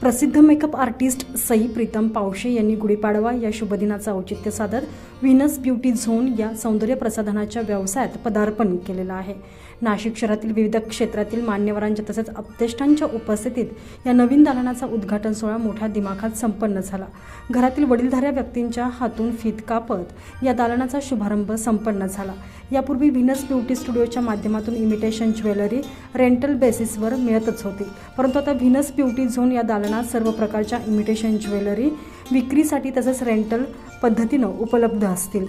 प्रसिद्ध makeup artist Sai Pritam Pawshe यांनी गुढीपाडवा या शुभदिनाचं औचित्य साधत व्हिनस ब्युटी झोन या सौंदर्य प्रसाधनाच्या व्यवसायात पदार्पण केलेलं आहे. नाशिक शहरातील विविध क्षेत्रातील मान्यवरांच्या तसेच अप्तेष्टांच्या उपस्थितीत या नवीन दालनाचा उद्घाटन सोहळा मोठ्या दिमाखात संपन्न झाला. घरातील वडीलधाऱ्या व्यक्तींच्या हातून फीत कापत या दालनाचा शुभारंभ संपन्न झाला. यापूर्वी व्हिनस ब्युटी स्टुडिओच्या माध्यमातून इमिटेशन ज्वेलरी रेंटल बेसिसवर मिळतच होती. परंतु आता व्हिनस ब्युटी झोन या दालनात सर्व प्रकारच्या इमिटेशन ज्वेलरी विक्रीसाठी तसंच रेंटल पद्धतीनं उपलब्ध असतील.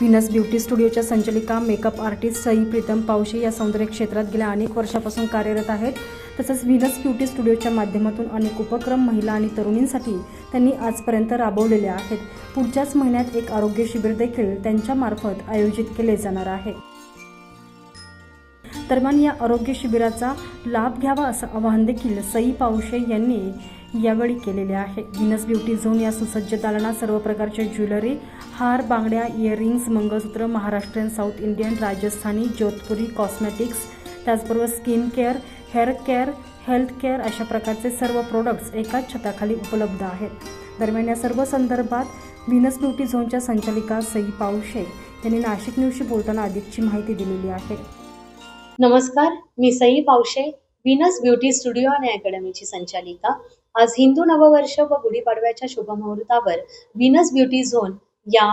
व्हिनस ब्युटी स्टुडिओच्या संचालिका मेकअप आर्टिस्ट सई प्रीतम पावशे या सौंदर्य क्षेत्रात गेल्या अनेक वर्षापासून कार्यरत आहेत. तसंच व्हिनस ब्युटी स्टुडिओच्या माध्यमातून अनेक उपक्रम महिला आणि तरुणींसाठी त्यांनी आजपर्यंत राबवलेले आहेत. पुढच्याच महिन्यात एक आरोग्य शिबिर देखील त्यांच्यामार्फत आयोजित केले जाणार आहे. दरम्यान या आरोग्य शिबिराचा लाभ घ्यावा असं आवाहन देखील सई पावशे यांनी यावेळी केलेले आहे. गिनस ब्युटी झोन या सुसज्ज दालनात सर्व प्रकारच्या ज्वेलरी हार बांगड्या earrings mangalsutra Maharashtrian south Indian Rajasthani Jodhpuri cosmetics त्याचबरोबर skin care hair care health care अशा प्रकारचे सर्व प्रोडक्ट्स एकाच छताखाली उपलब्ध आहेत. दरम्यान या सर्व संदर्भात व्हिनस ब्युटी झोनच्या संचालिका सई पावशे यांनी नाशिक न्यूजशी बोलताना अधिकची माहिती दिलेली आहे. नमस्कार मी Sai Pawshe Venus beauty studio आणि अकॅडमीची संचालिका. आज हिंदू नववर्ष व गुढीपाडव्याच्या शुभमुहूर्तावर व्हिनस ब्युटी झोन या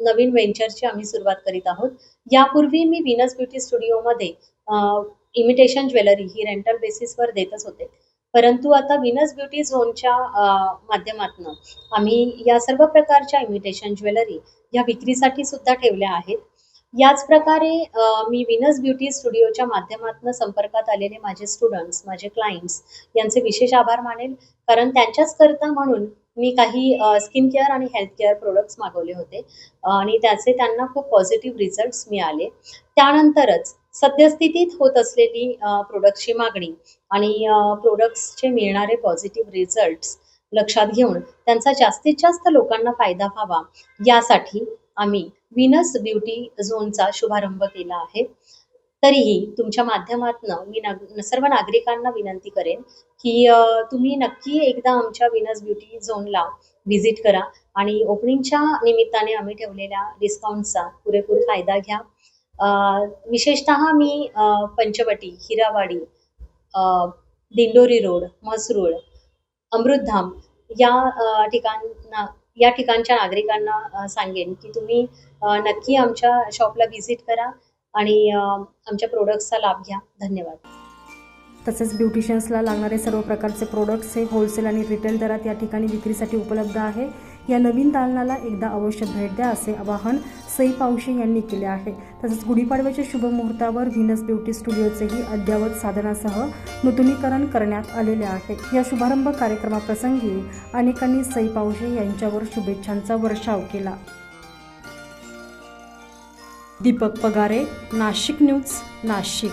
नवीन व्हेंचरची आम्ही सुरुवात करीत आहोत. यापूर्वी मी व्हिनस ब्युटी स्टुडिओमध्ये इमिटेशन ज्वेलरी ही रेंटल बेसिसवर देतच होते. परंतु आता विनस ब्युटी झोनच्या माध्यमातून आम्ही या सर्व प्रकारच्या इमिटेशन ज्वेलरी या विक्रीसाठी सुद्धा ठेवल्या आहेत. याच प्रकारे मी विनस ब्युटी स्टुडिओच्या माध्यमातून संपर्कात आलेले माझे स्टुडंट्स माझे क्लायंट्स यांचे विशेष आभार मानेल. कारण त्यांच्याच करता म्हणून मी काही स्किन केअर आणि हेल्थ केअर प्रोडक्ट्स मागवले होते. आणि त्याचे त्यांना खूप पॉझिटिव्ह रिझल्ट्स मिळाले. त्यानंतरच सद्यस्थितीत होत असलेली प्रोडक्ट्सची मागणी आणि प्रोडक्ट्सचे मिळणारे पॉझिटिव्ह रिझल्ट्स लक्षात घेऊन त्यांचा जास्तीत जास्त लोकांना फायदा व्हावा यासाठी आम्ही विनस ब्युटी झोनचा शुभारंभ केला आहे. तरीही तुमच्या माध्यमातून मी नाग सर्व नागरिकांना विनंती करेन की तुम्ही नक्की एकदा आमच्या विनस ब्युटी झोनला व्हिजिट करा आणि ओपनिंगच्या निमित्ताने आम्ही ठेवलेल्या डिस्काउंटचा पुरेपूर फायदा घ्या. विशेषत विशेषतः मी अ, पंचवटी हिरावाडी अ, दिंडोरी रोड म्हसरूळ अमृतधाम या ठिकाणा या ठिकाणच्या नागरिकांना सांगेन की तुम्ही नक्की आमच्या शॉपला व्हिजिट करा आणि आमच्या प्रोडक्ट्सचा लाभ घ्या. धन्यवाद. तसेच ब्युटिशियन्सला लागणारे सर्व प्रकारचे प्रोडक्ट्स हे होलसेल आणि रिटेल दरात या ठिकाणी विक्रीसाठी उपलब्ध आहे. या नवीन दालनाला एकदा अवश्य भेट द्या असे आवाहन सई पावशे यांनी केले आहे. तसेच गुढीपाडव्याच्या शुभमुहूर्तावर व्हिनस ब्युटी स्टुडिओचेही अद्ययावत साधनासह नूतनीकरण करण्यात आलेले आहे. या शुभारंभ कार्यक्रमाप्रसंगी अनेकांनी सई पावशे यांच्यावर शुभेच्छांचा वर्षाव केला. दीपक पगारे नाशिक न्यूज नाशिक.